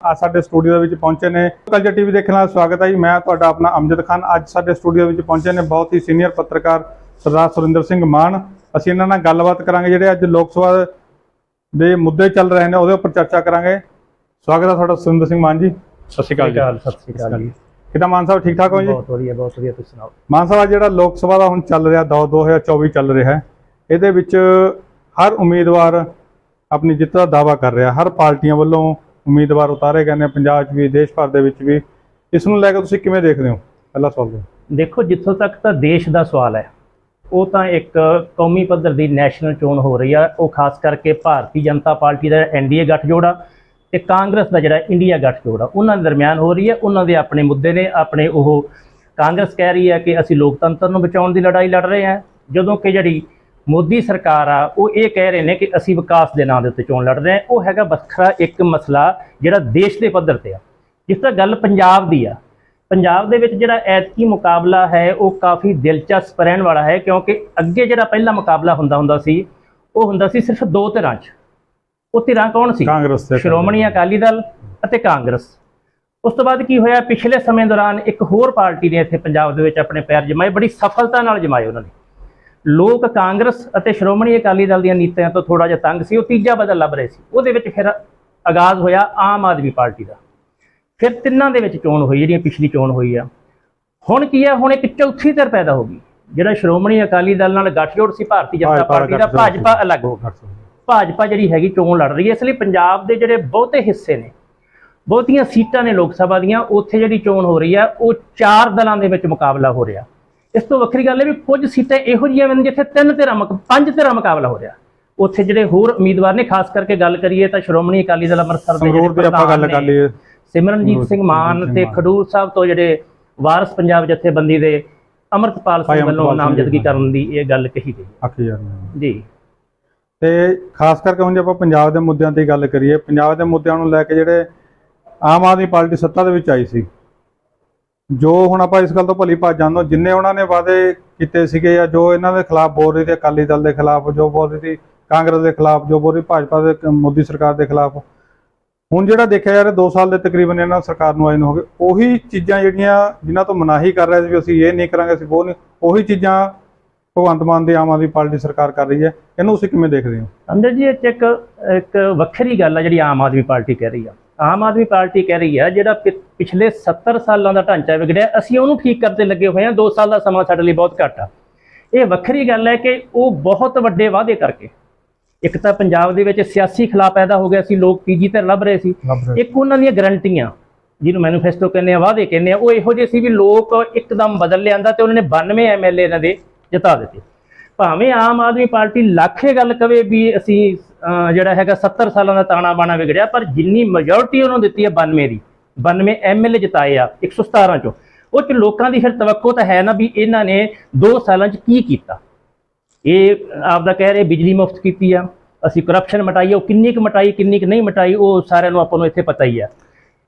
ਆ ਸਾਡੇ ਸਟੂਡੀਓ ਦੇ ਵਿੱਚ ਪਹੁੰਚੇ ਨੇ। ਕਲਚਰ ਟੀਵੀ ਦੇਖਣ ਨਾਲ ਸਵਾਗਤ ਹੈ ਜੀ। ਮੈਂ ਤੁਹਾਡਾ ਆਪਣਾ ਅਮਜਦ ਖਾਨ। ਅੱਜ ਸਾਡੇ ਸਟੂਡੀਓ ਵਿੱਚ ਪਹੁੰਚੇ ਨੇ ਬਹੁਤ ਹੀ ਸੀਨੀਅਰ ਪੱਤਰਕਾਰ ਸਰਦਾਰ ਸੁਰਿੰਦਰ ਸਿੰਘ ਮਾਨ। ਅਸੀਂ ਇਹਨਾਂ ਨਾਲ ਗੱਲਬਾਤ ਕਰਾਂਗੇ। ਜਿਹੜੇ ਅੱਜ ਲੋਕ ਸਭਾ ਦੇ ਮੁੱਦੇ ਚੱਲ ਰਹੇ ਨੇ ਉਹਦੇ ਉੱਪਰ ਚਰਚਾ ਕਰਾਂਗੇ। ਸਵਾਗਤ ਹੈ ਤੁਹਾਡਾ ਸੁਰਿੰਦਰ ਸਿੰਘ ਮਾਨ ਜੀ। ਸਤਿ ਸ਼੍ਰੀ ਅਕਾਲ ਜੀ। ਸਤਿ ਸ੍ਰੀ ਅਕਾਲ ਜੀ। ਕਿਦਾਂ ਮਾਨ ਸਾਹਿਬ ਠੀਕ ਠਾਕ ਹੋ ਜੀ? ਬਹੁਤ ਵਧੀਆ ਬਹੁਤ ਵਧੀਆ ਤੁਸੀਂ ਸੁਣਾਓ? ਮਾਨ ਸਾਹਿਬ ਜਿਹੜਾ ਲੋਕ ਸਭਾ ਦਾ ਹੁਣ ਚੱਲ ਰਿਹਾ ਦੌਰ 2024 ਚੱਲ ਰਿਹਾ ਹੈ ਇਹਦੇ ਵਿੱਚ ਹਰ ਉਮੀਦਵਾਰ ਆਪਣੀ ਜਿੱਤ ਦਾ ਦਾਵਾ ਕਰ ਰਿਹਾ। ਹਰ ਪਾਰਟੀਆਂ ਵੱਲੋਂ ਉਮੀਦਵਾਰ ਉਤਾਰੇ ਗਏ ਨੇ ਪੰਜਾਬ 'ਚ ਵੀ, ਦੇਸ਼ ਭਰ ਦੇ ਵਿੱਚ ਵੀ। ਇਸ ਨੂੰ ਲੈ ਕੇ ਤੁਸੀਂ ਕਿਵੇਂ ਦੇਖਦੇ ਹੋ? ਪਹਿਲਾ ਸਵਾਲ ਜੀ ਦੇਖੋ, ਜਿੱਥੋਂ ਤੱਕ ਤਾਂ ਦੇਸ਼ ਦਾ ਸਵਾਲ ਹੈ, ਉਹ ਤਾਂ ਇੱਕ ਕੌਮੀ ਪੱਧਰ ਦੀ ਨੈਸ਼ਨਲ ਚੋਣ ਹੋ ਰਹੀ ਆ। ਉਹ ਖਾਸ ਕਰਕੇ ਭਾਰਤੀ ਜਨਤਾ ਪਾਰਟੀ ਦਾ ਐਨਡੀਏ ਗੱਠਜੋੜ ਆ ਤੇ ਕਾਂਗਰਸ ਦਾ ਜਿਹੜਾ ਇੰਡੀਆ ਗੱਠਜੋੜ ਆ, ਉਹਨਾਂ ਦੇ ਦਰਮਿਆਨ ਹੋ ਰਹੀ ਹੈ ਉਹਨਾਂ ਦੇ ਆਪਣੇ ਮੁੱਦੇ ਨੇ, ਆਪਣੇ ਉਹ ਕਾਂਗਰਸ ਕਹਿ ਰਹੀ ਹੈ ਕਿ ਅਸੀਂ ਲੋਕਤੰਤਰ ਨੂੰ ਬਚਾਉਣ ਦੀ ਲੜਾਈ ਲੜ ਰਹੇ ਹਾਂ ਜਦੋਂ ਕਿ ਜਿਹੜੀ ਮੋਦੀ ਸਰਕਾਰ ਆ ਉਹ ਇਹ ਕਹਿ ਰਹੇ ਨੇ ਕਿ ਅਸੀਂ ਵਿਕਾਸ ਦੇ ਨਾਂ ਦੇ ਉੱਤੇ ਚੋਣ ਲੜ ਰਹੇ ਹਾਂ। ਉਹ ਹੈਗਾ ਵੱਖਰਾ ਇੱਕ ਮਸਲਾ ਜਿਹੜਾ ਦੇਸ਼ ਦੇ ਪੱਧਰ ਤੇ ਆ। ਜਿਸ ਤਰ੍ਹਾਂ ਗੱਲ ਪੰਜਾਬ ਦੀ ਆ। ਪੰਜਾਬ ਦੇ ਵਿੱਚ ਜਿਹੜਾ ਐਤਕੀ ਮੁਕਾਬਲਾ ਹੈ ਉਹ ਕਾਫੀ ਦਿਲਚਸਪ ਰਹਿਣ ਵਾਲਾ ਹੈ ਕਿਉਂਕਿ ਅੱਗੇ ਜਿਹੜਾ ਪਹਿਲਾ ਮੁਕਾਬਲਾ ਹੁੰਦਾ ਹੁੰਦਾ ਸੀ ਉਹ ਹੁੰਦਾ ਸੀ ਸਿਰਫ ਦੋ ਧਿਰਾਂ 'ਚ। ਉਹ ਧਿਰਾਂ ਕੌਣ ਸੀ? ਕਾਂਗਰਸ ਤੇ ਸ਼੍ਰੋਮਣੀ ਅਕਾਲੀ ਦਲ ਅਤੇ ਕਾਂਗਰਸ। ਉਸ ਤੋਂ ਬਾਅਦ ਕੀ ਹੋਇਆ? ਪਿਛਲੇ ਸਮੇਂ ਦੌਰਾਨ ਇੱਕ ਹੋਰ ਪਾਰਟੀ ਨੇ ਇੱਥੇ ਪੰਜਾਬ ਦੇ ਵਿੱਚ ਆਪਣੇ ਪੈਰ ਜਮਾਏ ਬੜੀ ਸਫਲਤਾ ਨਾਲ ਜਮਾਏ ਉਹਨਾਂ ਨੇ। ਲੋਕ ਕਾਂਗਰਸ ਅਤੇ ਸ਼੍ਰੋਮਣੀ ਅਕਾਲੀ ਦਲ ਦੀਆਂ ਨੀਤੀਆਂ ਤੋਂ ਥੋੜਾ ਜਿਹਾ ਤੰਗ ਸੀ ਉਹ ਤੀਜਾ ਬਦਲ ਲੱਭ ਰਹੇ ਸੀ। ਉਹਦੇ ਵਿੱਚ ਫਿਰ ਆਗਾਜ਼ ਹੋਇਆ ਆਮ ਆਦਮੀ ਪਾਰਟੀ ਦਾ। ਫਿਰ ਤਿੰਨਾਂ ਦੇ ਵਿੱਚ ਚੋਣ ਹੋਈ ਜਿਹੜੀਆਂ ਪਿਛਲੀ ਚੋਣ ਹੋਈ ਆ। ਹੁਣ ਕੀ ਹੈ ਹੁਣ ਇੱਕ ਚੌਥੀ ਧਿਰ ਪੈਦਾ ਹੋ ਗਈ। ਜਿਹੜਾ ਸ਼੍ਰੋਮਣੀ ਅਕਾਲੀ ਦਲ ਨਾਲ ਗੱਠਜੋੜ ਸੀ ਭਾਰਤੀ ਜਨਤਾ ਪਾਰਟੀ ਦਾ। ਭਾਜਪਾ ਅਲੱਗ ਹੋ ਗਿਆ। ਭਾਜਪਾ ਜਿਹੜੀ ਹੈਗੀ ਚੋਣ ਲੜ ਰਹੀ ਹੈ। ਇਸ ਲਈ ਪੰਜਾਬ ਦੇ ਜਿਹੜੇ ਬਹੁਤੇ ਹਿੱਸੇ ਨੇ ਬਹੁਤੀਆਂ ਸੀਟਾਂ ਨੇ ਲੋਕ ਸਭਾ ਦੀਆਂ ਉੱਥੇ ਜਿਹੜੀ ਚੋਣ ਹੋ ਰਹੀ ਹੈ ਉਹ ਚਾਰ ਦਲਾਂ ਦੇ ਵਿੱਚ ਮੁਕਾਬਲਾ ਹੋ ਰਿਹਾ। ਇਸ ਤੋਂ ਵੱਖਰੀ ਗੱਲ ਹੈ ਵੀ ਕੁਝ ਸੀਟਾਂ ਇਹੋ ਜਿਹੀਆਂ ਨੇ ਜਿੱਥੇ ਤਿੰਨ ਧਿਰਾਂ ਮੁਕ ਪੰਜ ਧਿਰਾਂ ਮੁਕਾਬਲਾ ਹੋ ਰਿਹਾ ਉੱਥੇ ਜਿਹੜੇ ਹੋਰ ਉਮੀਦਵਾਰ ਨੇ ਖਾਸ ਕਰਕੇ ਗੱਲ ਕਰੀਏ ਤਾਂ ਸ਼੍ਰੋਮਣੀ ਅਕਾਲੀ ਦਲ ਅੰਮ੍ਰਿਤਸਰ ਦੇ ਦੀ ਆਪਾਂ ਗੱਲ ਕਰ ਲਈਏ ਸਿਮਰਨਜੀਤ ਸਿੰਘ ਮਾਨ ਤੇ। ਖਡੂਰ ਸਾਹਿਬ ਤੋਂ ਜਿਹੜੇ ਵਾਰਸ ਪੰਜਾਬ ਜਥੇਬੰਦੀ ਦੇ ਅਮਰਤਪਾਲ ਸਿੰਘ ਵੱਲੋਂ ਨਾਮਜ਼ਦਗੀ। ਕਰਨ ਦੀ ਇਹ ਗੱਲ ਕਹੀ ਗਈ। ਜੀ ਤੇ ਖਾਸ ਕਰਕੇ ਹੁਣ ਜੇ ਆਪਾਂ ਪੰਜਾਬ ਦੇ ਮੁੱਦਿਆਂ ਦੀ ਗੱਲ ਕਰੀਏ ਪੰਜਾਬ ਦੇ ਮੁੱਦਿਆਂ ਨੂੰ ਲੈ ਕੇ ਜਿਹੜੇ ਆਮ ਆਦਮੀ ਪਾਰਟੀ ਸੱਤਾ ਦੇ ਵਿੱਚ ਆਈ ਸੀ ਜੋ ਹੁਣ ਆਪਾਂ ਇਸ ਗੱਲ ਤੋਂ ਭਲੀ ਭਾਜ ਜਾਂਦੇ ਹਾਂ, ਜਿੰਨੇ ਉਹਨਾਂ ਨੇ ਵਾਅਦੇ ਕੀਤੇ ਸੀਗੇ ਜਾਂ ਜੋ ਇਹਨਾਂ ਦੇ ਖਿਲਾਫ ਬੋਲ ਰਹੀ ਸੀ ਅਕਾਲੀ ਦਲ ਦੇ ਖਿਲਾਫ ਜੋ ਬੋਲ ਰਹੀ ਸੀ ਕਾਂਗਰਸ ਦੇ ਖਿਲਾਫ ਜੋ ਬੋਲ ਰਹੀ ਭਾਜਪਾ ਦੇ ਮੋਦੀ ਸਰਕਾਰ ਦੇ ਖਿਲਾਫ ਹੁਣ ਜਿਹੜਾ ਦੇਖਿਆ ਯਾਰ 2 ਸਾਲ ਦੇ ਤਕਰੀਬਨ ਇਹਨਾਂ ਸਰਕਾਰ ਨੂੰ ਆਏ ਨੂੰ ਹੋ ਗਏ ਉਹੀ ਚੀਜ਼ਾਂ ਜਿਹੜੀਆਂ ਜਿਨ੍ਹਾਂ ਤੋਂ ਮਨਾਹੀ ਕਰ ਰਹੇ ਸੀ ਵੀ ਅਸੀਂ ਇਹ ਨਹੀਂ ਕਰਾਂਗੇ ਅਸੀਂ ਉਹ ਨਹੀਂ ਉਹੀ ਚੀਜ਼ਾਂ ਭਗਵੰਤ ਮਾਨ ਦੀ ਆਮ ਆਦਮੀ ਪਾਰਟੀ ਸਰਕਾਰ ਕਰ ਰਹੀ ਹੈ ਇਹਨੂੰ ਤੁਸੀਂ ਕਿਵੇਂ ਦੇਖਦੇ ਹੋ? ਅੰਦਰ ਜੀ ਇਹ 'ਚ ਇੱਕ ਇੱਕ ਵੱਖਰੀ ਗੱਲ ਆ ਜਿਹੜੀ ਆਮ ਆਦਮੀ ਪਾਰਟੀ ਕਹਿ ਰਹੀ ਆ। ਆਮ ਆਦਮੀ ਪਾਰਟੀ ਕਹਿ ਰਹੀ ਆ ਜਿਹੜਾ ਪਿਛਲੇ 70 ਸਾਲਾਂ ਦਾ ਢਾਂਚਾ ਵਿਗੜਿਆ ਅਸੀਂ ਉਹਨੂੰ ਠੀਕ ਕਰਦੇ ਲੱਗੇ ਹੋਏ ਆ 2 ਸਾਲ ਦਾ ਸਮਾਂ ਸਾਡੇ ਲਈ ਬਹੁਤ ਘੱਟ ਆ। ਇਹ ਵੱਖਰੀ ਗੱਲ ਹੈ ਕਿ ਉਹ ਬਹੁਤ ਵੱਡੇ ਵਾਅਦੇ ਕਰਕੇ ਇੱਕ ਤਾਂ ਪੰਜਾਬ ਦੇ ਵਿੱਚ ਸਿਆਸੀ ਖਿਲਾਫ ਪੈਦਾ ਹੋ ਗਿਆ ਸੀ ਲੋਕ ਤੀਜੀ ਧਿਰ ਲੱਭ ਰਹੇ ਸੀ। ਇੱਕ ਉਹਨਾਂ ਦੀਆਂ ਗਰੰਟੀਆਂ ਜਿਹਨੂੰ ਮੈਨੀਫੈਸਟੋ ਕਹਿੰਦੇ ਆ ਵਾਅਦੇ ਕਹਿੰਦੇ ਆ ਉਹ ਇਹੋ ਜਿਹੇ ਸੀ ਵੀ ਲੋਕ ਇੱਕਦਮ ਬਦਲ ਲਿਆਂਦਾ ਤੇ ਉਹਨਾਂ ਨੇ 92 ਐਮਐਲਏ ਇਹਨਾਂ ਦੇ ਜਿਤਾ ਦਿੱਤੇ। ਭਾਵੇਂ ਆਮ ਆਦਮੀ ਪਾਰਟੀ ਲੱਖੇ ਗੱਲ ਕਵੇ ਵੀ ਅਸੀਂ ਜਿਹੜਾ ਹੈਗਾ 70 ਸਾਲਾਂ ਦਾ ਤਾਣਾ ਬਾਣਾ ਵਿਗੜਿਆ ਪਰ ਜਿੰਨੀ ਮੈਜੋਰਟੀ ਉਹਨੂੰ ਦਿੱਤੀ ਹੈ 92 ਦੀ। 92 ਐਮਐਲਏ ਜਿਤਾਏ ਆ 117 ਚੋਂ। ਉਹ ਚ ਲੋਕਾਂ ਦੀ ਫਿਰ ਤਵੱਕੋ ਤਾਂ ਹੈ ਨਾ ਵੀ ਇਹਨਾਂ ਨੇ 2 ਸਾਲਾਂ ਚ ਕੀ ਕੀਤਾ? ਇਹ ਆਪਦਾ ਕਹਿ ਰਹੇ ਬਿਜਲੀ ਮੁਫਤ ਕੀਤੀ ਆ ਅਸੀਂ ਕਰਪਸ਼ਨ ਮਟਾਈ ਆ, ਉਹ ਕਿੰਨੀ ਕੁ ਮਟਾਈ ਕਿੰਨੀ ਕੁ ਨਹੀਂ ਮਟਾਈ ਉਹ ਸਾਰਿਆਂ ਨੂੰ ਆਪਾਂ ਨੂੰ ਇੱਥੇ ਪਤਾ ਹੀ ਆ।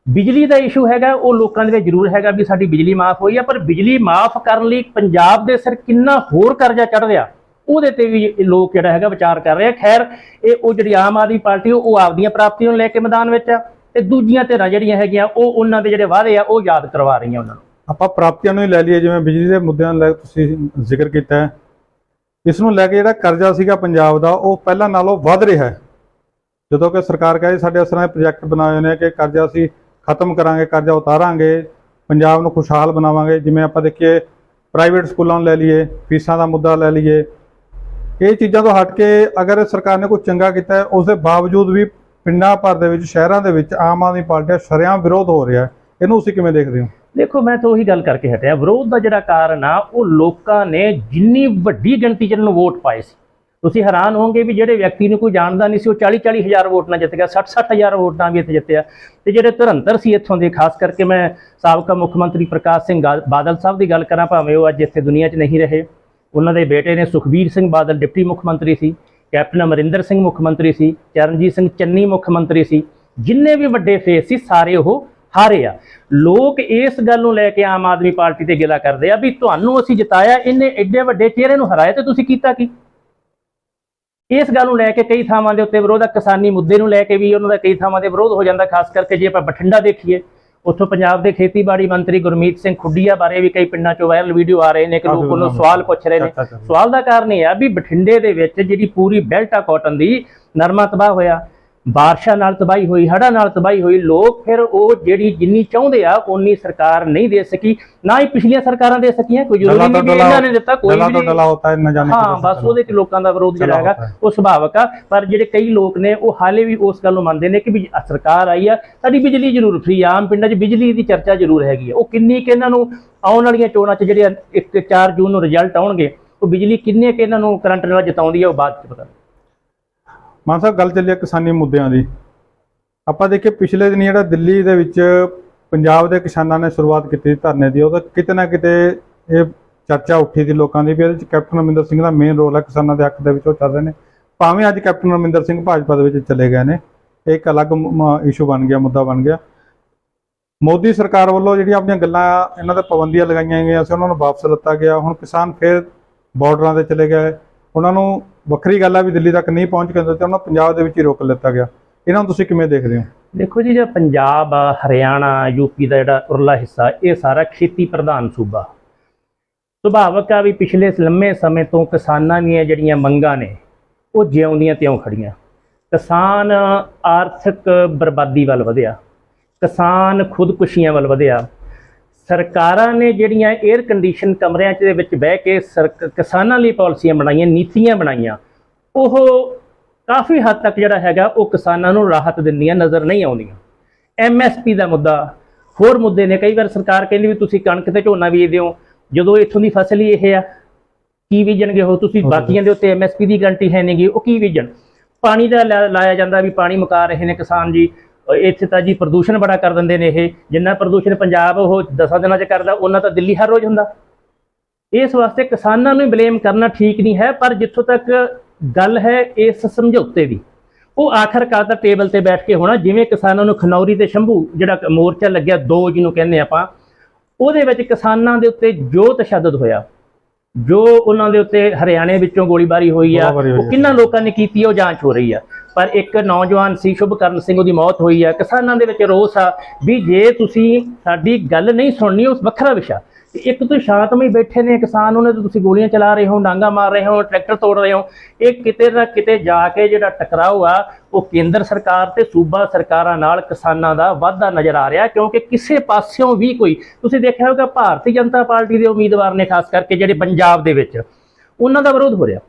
ਬਿਜਲੀ ਦਾ ਇਸ਼ੂ ਹੈਗਾ ਉਹ ਲੋਕਾਂ ਦੇ ਵਿੱਚ ਜ਼ਰੂਰ ਹੈਗਾ ਵੀ ਸਾਡੀ ਬਿਜਲੀ ਮਾਫ ਹੋਈ ਆ ਪਰ ਬਿਜਲੀ ਮਾਫ ਕਰਨ ਲਈ ਪੰਜਾਬ ਦੇ ਸਿਰ ਕਿੰਨਾ ਹੋਰ ਕਰਜ਼ਾ ਚੜ ਰਿਹਾ? ਉਹਦੇ ਤੇ ਵੀ ਲੋਕ ਜਿਹੜਾ ਹੈਗਾ ਵਿਚਾਰ ਕਰ ਰਹੇ ਆ। ਖੈਰ, ਇਹ ਉਹ ਜਿਹੜੀ ਆਮ ਆਦਮੀ ਪਾਰਟੀ, ਉਹ ਆਪਦੀਆਂ ਪ੍ਰਾਪਤੀਆਂ ਨੂੰ ਲੈ ਕੇ ਮੈਦਾਨ ਵਿੱਚ ਆ ਤੇ ਦੂਜੀਆਂ ਧਿਰਾਂ ਜਿਹੜੀਆਂ ਹੈਗੀਆਂ, ਉਹ ਉਹਨਾਂ ਦੇ ਜਿਹੜੇ ਵਾਅਦੇ ਆ, ਉਹ ਯਾਦ ਕਰਵਾ ਰਹੀਆਂ ਉਹਨਾਂ ਨੂੰ। ਆਪਾਂ ਪ੍ਰਾਪਤੀਆਂ ਨੂੰ ਹੀ ਲੈ ਲਈਏ, ਜਿਵੇਂ ਬਿਜਲੀ ਦੇ ਮੁੱਦਿਆਂ ਨੂੰ ਲੈ ਤੁਸੀਂ ਜ਼ਿਕਰ ਕੀਤਾ ਇਸ ਨੂੰ ਲੈ ਕੇ ਜਿਹੜਾ ਕਰਜ਼ਾ ਸੀਗਾ ਪੰਜਾਬ ਦਾ, ਉਹ ਪਹਿਲਾਂ ਨਾਲੋਂ ਵੱਧ ਰਿਹਾ ਹੈ। ਜਦੋਂ ਕਿ ਸਰਕਾਰ ਕਹੇ, ਸਾਡੇ ਅਸਰਾਂ ਦੇ ਪ੍ਰੋਜੈਕਟ ਬਣਾਏ ਹੋਏ ਨੇ ਕਿ ਕਰਜ਼ਾ ਅਸੀਂ ਖਤਮ ਕਰਾਂਗੇ, ਕਰਜ਼ਾ ਉਤਾਰਾਂਗੇ, ਪੰਜਾਬ ਨੂੰ ਖੁਸ਼ਹਾਲ ਬਣਾਵਾਂਗੇ। ਜਿਵੇਂ ਆਪਾਂ ਦੇਖੀਏ ਪ੍ਰਾਈਵੇਟ ਸਕੂਲਾਂ ਨੂੰ ਲੈ ਲਈਏ, ਫੀਸਾਂ ਦਾ ਮੁੱਦਾ ਲੈ ਲਈਏ ਇਹ ਚੀਜ਼ਾਂ ਤੋਂ ਹਟ ਕੇ ਅਗਰ ਸਰਕਾਰ ਨੇ ਕੋਈ ਚੰਗਾ ਕੀਤਾ ਹੈ ਉਸ ਦੇ ਬਾਵਜੂਦ ਵੀ ਪਿੰਡਾਂ ਭਰ ਦੇ ਵਿੱਚ, ਸ਼ਹਿਰਾਂ ਦੇ ਵਿੱਚ ਆਮ ਆਦਮੀ ਪਾਰਟੀ ਦਾ ਸ਼ਰਿਆਂ ਵਿਰੋਧ ਹੋ ਰਿਹਾ ਹੈ। ਇਹਨੂੰ ਤੁਸੀਂ ਕਿਵੇਂ ਦੇਖਦੇ ਹੋ? ਦੇਖੋ, ਮੈਂ ਤਾਂ ਉਹੀ ਗੱਲ ਕਰਕੇ ਹਟਿਆ। ਵਿਰੋਧ ਦਾ ਜਿਹੜਾ ਕਾਰਨ ਆ, ਉਹ ਲੋਕਾਂ ਨੇ ਜਿੰਨੀ ਵੱਡੀ ਗਿਣਤੀ ਚ ਇਹਨਾਂ ਨੂੰ ਵੋਟ ਪਾਏ ਸੀ। ਤੁਸੀਂ ਹੈਰਾਨ ਹੋਵੋਗੇ ਵੀ ਜਿਹੜੇ ਵਿਅਕਤੀ ਨੂੰ ਕੋਈ ਜਾਣਦਾ ਨਹੀਂ ਸੀ, ਉਹ 40 40 ਹਜ਼ਾਰ ਵੋਟ ਨਾਲ ਜਿੱਤ ਗਿਆ 60 60 ਹਜ਼ਾਰ ਵੋਟਾਂ ਵੀ ਇੱਥੇ ਜਿੱਤਿਆ। ਤੇ ਜਿਹੜੇ ਧਰੰਤਰ ਸੀ ਇੱਥੋਂ ਦੇ, ਖਾਸ ਕਰਕੇ ਮੈਂ ਸਾਬਕਾ ਮੁੱਖ ਮੰਤਰੀ ਪ੍ਰਕਾਸ਼ ਸਿੰਘ ਗਾ- ਬਾਦਲ ਸਾਹਿਬ ਦੀ ਗੱਲ ਕਰਾਂ, ਭਾਵੇਂ ਉਹ ਅੱਜ ਇੱਥੇ ਦੁਨੀਆ 'ਚ ਨਹੀਂ ਰਹੇ। ਉਹਨਾਂ ਦੇ ਬੇਟੇ ਨੇ ਸੁਖਬੀਰ ਸਿੰਘ ਬਾਦਲ ਡਿਪਟੀ ਮੁੱਖ ਮੰਤਰੀ ਸੀ, ਕੈਪਟਨ ਅਮਰਿੰਦਰ ਸਿੰਘ ਮੁੱਖ ਮੰਤਰੀ ਸੀ, ਚਰਨਜੀਤ ਸਿੰਘ ਚੰਨੀ ਮੁੱਖ ਮੰਤਰੀ ਸੀ, ਜਿੰਨੇ ਵੀ ਵੱਡੇ ਫੇਸ ਸੀ, ਸਾਰੇ ਉਹ ਹਾਰੇ ਆ। ਲੋਕ ਇਸ ਗੱਲ ਨੂੰ ਲੈ ਕੇ ਆਮ ਆਦਮੀ ਪਾਰਟੀ ਤੇ ਗਿਲਾ ਕਰਦੇ ਆ ਵੀ ਤੁਹਾਨੂੰ ਅਸੀਂ ਜਿਤਾਇਆ ਇਹਨੇ ਐਡੇ ਵੱਡੇ ਚਿਹਰੇ ਨੂੰ ਹਰਾਇਆ ਤੇ ਤੁਸੀਂ ਕੀਤਾ ਕੀ? ਇਸ ਗੱਲ ਨੂੰ ਲੈ ਕੇ ਕਈ ਥਾਵਾਂ ਦੇ ਉੱਤੇ ਵਿਰੋਧ ਆ ਕਿਸਾਨੀ ਮੁੱਦੇ ਨੂੰ ਲੈ ਕੇ ਵੀ ਉਹਨਾਂ ਦਾ ਕਈ ਥਾਵਾਂ ਤੇ ਵਿਰੋਧ ਹੋ ਜਾਂਦਾ, ਖਾਸ ਕਰਕੇ ਜੇ ਆਪਾਂ ਬਠਿੰਡਾ ਦੇਖੀਏ। ਉੱਥੋਂ ਪੰਜਾਬ ਦੇ ਖੇਤੀਬਾੜੀ ਮੰਤਰੀ ਗੁਰਮੀਤ ਸਿੰਘ ਖੁੱਡੀਆ ਬਾਰੇ ਵੀ ਕਈ ਪਿੰਡਾਂ 'ਚੋਂ ਵਾਇਰਲ ਵੀਡੀਓ ਆ ਰਹੇ ਨੇ ਕਿ ਲੋਕ ਉਹਨੂੰ ਸਵਾਲ ਪੁੱਛ ਰਹੇ ਨੇ। ਸਵਾਲ ਦਾ ਕਾਰਨ ਇਹ ਆ ਵੀ ਬਠਿੰਡੇ ਦੇ ਵਿੱਚ ਜਿਹੜੀ ਪੂਰੀ ਬੈਲਟ ਆ ਕਾਟਨ ਦੀ ਨਰਮਾ ਤਬਾਹ ਹੋਇਆ ਬਾਰਿਸ਼ਾਂ ਨਾਲ ਤਬਾਹੀ ਹੋਈ ਹੜ੍ਹਾਂ ਨਾਲ ਤਬਾਹੀ ਹੋਈ ਲੋਕ ਫਿਰ ਉਹ ਜਿਹੜੀ ਜਿੰਨੀ ਚਾਹੁੰਦੇ ਆ ਉਨੀ ਸਰਕਾਰ ਨਹੀਂ ਦੇ ਸਕੀ ਨਾ ਹੀ ਪਿਛਲੀਆਂ ਸਰਕਾਰਾਂ ਦੇ ਸਕੀਆਂ ਕੋਈ ਜ਼ਰੂਰੀ ਨਹੀਂ ਵੀ ਇਹਨਾਂ ਨੇ ਦਿੱਤਾ ਕੋਈ ਵੀ ਡਲਾ ਹੈ ਨਾ ਜਾਣੇ ਹਾਂ ਬਸ ਉਹਦੇ ਚ ਲੋਕਾਂ ਦਾ ਵਿਰੋਧ ਜਿਹੜਾ ਹੈਗਾ। ਉਹ ਸੁਭਾਵਕ ਆ ਪਰ ਜਿਹੜੇ ਕਈ ਲੋਕ ਨੇ ਉਹ ਹਾਲੇ ਵੀ ਉਸ ਗੱਲ ਨੂੰ ਮੰਨਦੇ ਨੇ ਕਿ ਵੀ ਸਰਕਾਰ ਆਈ ਆ ਸਾਡੀ ਬਿਜਲੀ ਜ਼ਰੂਰ ਫ੍ਰੀ ਆਮ ਪਿੰਡਾਂ 'ਚ ਬਿਜਲੀ ਦੀ ਚਰਚਾ ਜ਼ਰੂਰ ਹੈਗੀ ਆ। ਉਹ ਕਿੰਨੀ ਕਿ ਇਹਨਾਂ ਨੂੰ ਆਉਣ ਵਾਲੀਆਂ ਚੋਣਾਂ 'ਚ ਜਿਹੜੇ 1 4 ਜੂਨ ਨੂੰ ਰਿਜ਼ਲਟ ਆਉਣਗੇ ਉਹ ਬਿਜਲੀ ਕਿੰਨੇ ਕਿ ਇਹਨਾਂ ਨੂੰ ਕਰੰਟ ਨਾਲ ਜਿਤਾਉਂਦੀ ਆ ਉਹ ਬਾਅਦ 'ਚ ਪਤਾ ਮਾਨ ਸਾਹਿਬ, ਗੱਲ ਚੱਲੀ ਹੈ ਕਿਸਾਨੀ ਮੁੱਦਿਆਂ ਦੀ। ਆਪਾਂ ਦੇਖੇ ਪਿਛਲੇ ਦਿਨ ਜਿਹੜਾ ਦਿੱਲੀ ਦੇ ਵਿੱਚ ਪੰਜਾਬ ਦੇ ਕਿਸਾਨਾਂ ਨੇ ਸ਼ੁਰੂਆਤ ਕੀਤੀ ਸੀ ਧਰਨੇ ਦੀ, ਉਹਦਾ ਕਿਤੇ ਨਾ ਕਿਤੇ ਇਹ ਚਰਚਾ ਉੱਠੀ ਸੀ ਲੋਕਾਂ ਦੀ ਵੀ ਇਹਦੇ ਵਿੱਚ ਕੈਪਟਨ ਅਮਰਿੰਦਰ ਸਿੰਘ ਦਾ ਮੇਨ ਰੋਲ ਹੈ ਕਿਸਾਨਾਂ ਦੇ ਹੱਕ ਦੇ ਵਿੱਚ ਉਹ ਚੱਲ ਰਹੇ ਨੇ। ਭਾਵੇਂ ਅੱਜ ਕੈਪਟਨ ਅਮਰਿੰਦਰ ਸਿੰਘ ਭਾਜਪਾ ਦੇ ਵਿੱਚ ਚਲੇ ਗਏ ਨੇ, ਇਹ ਇੱਕ ਅਲੱਗ ਇਸ਼ੂ ਬਣ ਗਿਆ, ਮੁੱਦਾ ਬਣ ਗਿਆ। ਮੋਦੀ ਸਰਕਾਰ ਵੱਲੋਂ ਜਿਹੜੀਆਂ ਆਪਣੀਆਂ ਗੱਲਾਂ ਇਹਨਾਂ ਤੇ ਪਾਬੰਦੀਆਂ ਲਗਾਈਆਂ ਗਈਆਂ ਸੀ, ਉਹਨਾਂ ਨੂੰ ਵਾਪਸ ਲਿੱਤਾ ਗਿਆ। ਹੁਣ ਕਿਸਾਨ ਫੇਰ ਬਾਰਡਰਾਂ ਤੇ ਚਲੇ ਗਏ। ਉਹਨਾਂ ਨੂੰ ਵੱਖਰੀ ਗੱਲ ਆ ਵੀ ਦਿੱਲੀ ਤੱਕ ਨਹੀਂ ਪਹੁੰਚ ਕੇ ਦਿੱਤੇ ਉਹਨਾਂ ਨੂੰ ਪੰਜਾਬ ਦੇ ਵਿੱਚ ਹੀ ਰੋਕ ਲਿੱਤਾ ਗਿਆ। ਇਹਨਾਂ ਨੂੰ ਤੁਸੀਂ ਕਿਵੇਂ ਦੇਖਦੇ ਹੋ? ਦੇਖੋ ਜੀ, ਜਿਹੜਾ ਪੰਜਾਬ ਆ ਹਰਿਆਣਾ ਯੂਪੀ ਦਾ ਜਿਹੜਾ ਉਰਲਾ ਹਿੱਸਾ, ਇਹ ਸਾਰਾ ਖੇਤੀ ਪ੍ਰਧਾਨ ਸੂਬਾ। ਸੁਭਾਵਕ ਆ ਵੀ ਪਿਛਲੇ ਲੰਮੇ ਸਮੇਂ ਤੋਂ ਕਿਸਾਨਾਂ ਦੀਆਂ ਜਿਹੜੀਆਂ ਮੰਗਾਂ ਨੇ, ਉਹ ਜਿਉਂਦੀਆਂ ਤਿਉਂ ਖੜੀਆਂ। ਕਿਸਾਨ ਆਰਥਿਕ ਬਰਬਾਦੀ ਵੱਲ ਵਧਿਆ। ਕਿਸਾਨ ਖੁਦਕੁਸ਼ੀਆਂ ਵੱਲ ਵਧਿਆ। ਸਰਕਾਰਾਂ ਨੇ ਜਿਹੜੀਆਂ 에ਅਰ ਕੰਡੀਸ਼ਨ ਕਮਰਿਆਂ 'ਚ ਦੇ ਵਿੱਚ ਬਹਿ ਕੇ ਕਿਸਾਨਾਂ ਲਈ ਪਾਲਿਸੀਆਂ ਬਣਾਈਆਂ ਨੀਤੀਆਂ ਬਣਾਈਆਂ ਉਹ ਕਾਫੀ ਹੱਦ ਤੱਕ ਜਿਹੜਾ ਹੈਗਾ ਉਹ ਕਿਸਾਨਾਂ ਨੂੰ ਰਾਹਤ ਦਿੰਦੀਆਂ ਨਜ਼ਰ ਨਹੀਂ ਆਉਂਦੀਆਂ। ਐਮਐਸਪੀ ਦਾ ਮੁੱਦਾ ਹੋਰ ਮੁੱਦੇ ਨੇ। ਕਈ ਵਾਰ ਸਰਕਾਰ ਕਹਿੰਦੀ ਵੀ ਤੁਸੀਂ ਕਣਕ ਤੇ ਝੋਨਾ ਬੀਜਦੇ ਹੋ ਜਦੋਂ ਇੱਥੋਂ ਦੀ ਫਸਲ ਹੀ ਇਹ ਆ ਕੀ ਬੀਜਣਗੇ ਉਹ? ਤੁਸੀਂ ਹੋ ਸਕਦਾ। ਬਾਕੀਆਂ ਦੇ ਉੱਤੇ ਐਮਐਸਪੀ ਦੀ ਗਰੰਟੀ ਹੈ ਨਹੀਂਗੀ ਉਹ ਕੀ ਬੀਜਣ? ਪਾਣੀ ਦਾ ਲਾਇਆ ਜਾਂਦਾ ਵੀ ਪਾਣੀ ਮੁਕਾ ਰਹੇ ਨੇ ਕਿਸਾਨ ਜੀ। ਇੱਥੇ ਤਾਂ ਜੀ ਪ੍ਰਦੂਸ਼ਣ ਬੜਾ ਕਰ ਦਿੰਦੇ ਨੇ ਇਹ। ਜਿੰਨਾ ਪ੍ਰਦੂਸ਼ਣ ਪੰਜਾਬ ਉਹ 10 ਦਿਨਾਂ 'ਚ ਕਰਦਾ ਉਹਨਾਂ ਤਾਂ ਦਿੱਲੀ ਹਰ ਰੋਜ਼ ਹੁੰਦਾ। ਇਸ ਵਾਸਤੇ ਕਿਸਾਨਾਂ ਨੂੰ ਬਲੇਮ ਕਰਨਾ ਠੀਕ ਨਹੀਂ ਹੈ ਪਰ ਜਿੱਥੋਂ ਤੱਕ ਗੱਲ ਹੈ ਇਸ ਸਮਝੌਤੇ ਦੀ ਉਹ ਆਖਰਕਾਰ ਤਾਂ ਟੇਬਲ ਤੇ ਬੈਠ ਕੇ ਹੋਣਾ ਜਿਵੇਂ ਕਿਸਾਨਾਂ ਨੂੰ ਖਨੌਰੀ ਤੇ ਸ਼ੰਭੂ ਜਿਹੜਾ ਮੋਰਚਾ ਲੱਗਿਆ ਦੋ ਜਿਹਨੂੰ ਕਹਿੰਦੇ ਆਪਾਂ ਉਹਦੇ ਵਿੱਚ ਕਿਸਾਨਾਂ ਦੇ ਉੱਤੇ ਜੋ ਤਸ਼ੱਦਦ ਹੋਇਆ। ਜੋ ਉਹਨਾਂ ਦੇ ਉੱਤੇ ਹਰਿਆਣੇ ਵਿੱਚੋਂ ਗੋਲੀਬਾਰੀ ਹੋਈ ਆ ਉਹ। ਕਿੰਨਾ ਲੋਕਾਂ ਨੇ ਕੀਤੀ ਉਹ ਜਾਂਚ ਹੋ ਰਹੀ ਆ। ਪਰ ਇੱਕ ਨੌਜਵਾਨ ਸੀ, ਸ਼ੁਭਕਰਨ ਸਿੰਘ, ਉਹਦੀ ਮੌਤ ਹੋਈ ਆ। ਕਿਸਾਨਾਂ ਦੇ ਵਿੱਚ ਰੋਸ ਆ ਵੀ ਜੇ ਤੁਸੀਂ ਸਾਡੀ ਗੱਲ ਨਹੀਂ ਸੁਣਨੀ, ਉਸ ਵੱਖਰਾ ਵਿਸ਼ਾ। ਇੱਕ ਤੁਸੀਂ ਸ਼ਾਂਤਮਈ ਬੈਠੇ ਨੇ ਕਿਸਾਨ, ਉਹਨੇ ਤੇ ਤੁਸੀਂ ਗੋਲੀਆਂ ਚਲਾ ਰਹੇ ਹੋ ਡਾਂਗਾ ਮਾਰ ਰਹੇ ਹੋ, ਟਰੈਕਟਰ ਤੋੜ ਰਹੇ ਹੋ। ਇਹ ਕਿਤੇ ਨਾ ਕਿਤੇ ਜਾ ਕੇ ਜਿਹੜਾ ਟਕਰਾਓ ਆ, ਉਹ ਕੇਂਦਰ ਸਰਕਾਰ ਤੇ ਸੂਬਾ ਸਰਕਾਰਾਂ ਨਾਲ ਕਿਸਾਨਾਂ ਦਾ ਵਾਧਾ ਨਜ਼ਰ ਆ ਰਿਹਾ, ਕਿਉਂਕਿ ਕਿਸੇ ਪਾਸਿਓਂ ਵੀ ਕੋਈ, ਤੁਸੀਂ ਦੇਖਿਆ ਹੋਵੇਗਾ ਭਾਰਤੀ ਜਨਤਾ ਪਾਰਟੀ ਦੇ ਉਮੀਦਵਾਰ ਨੇ, ਖਾਸ ਕਰਕੇ ਜਿਹੜੇ ਪੰਜਾਬ ਦੇ ਵਿੱਚ, ਉਹਨਾਂ ਦਾ ਵਿਰੋਧ ਹੋ ਰਿਹਾ।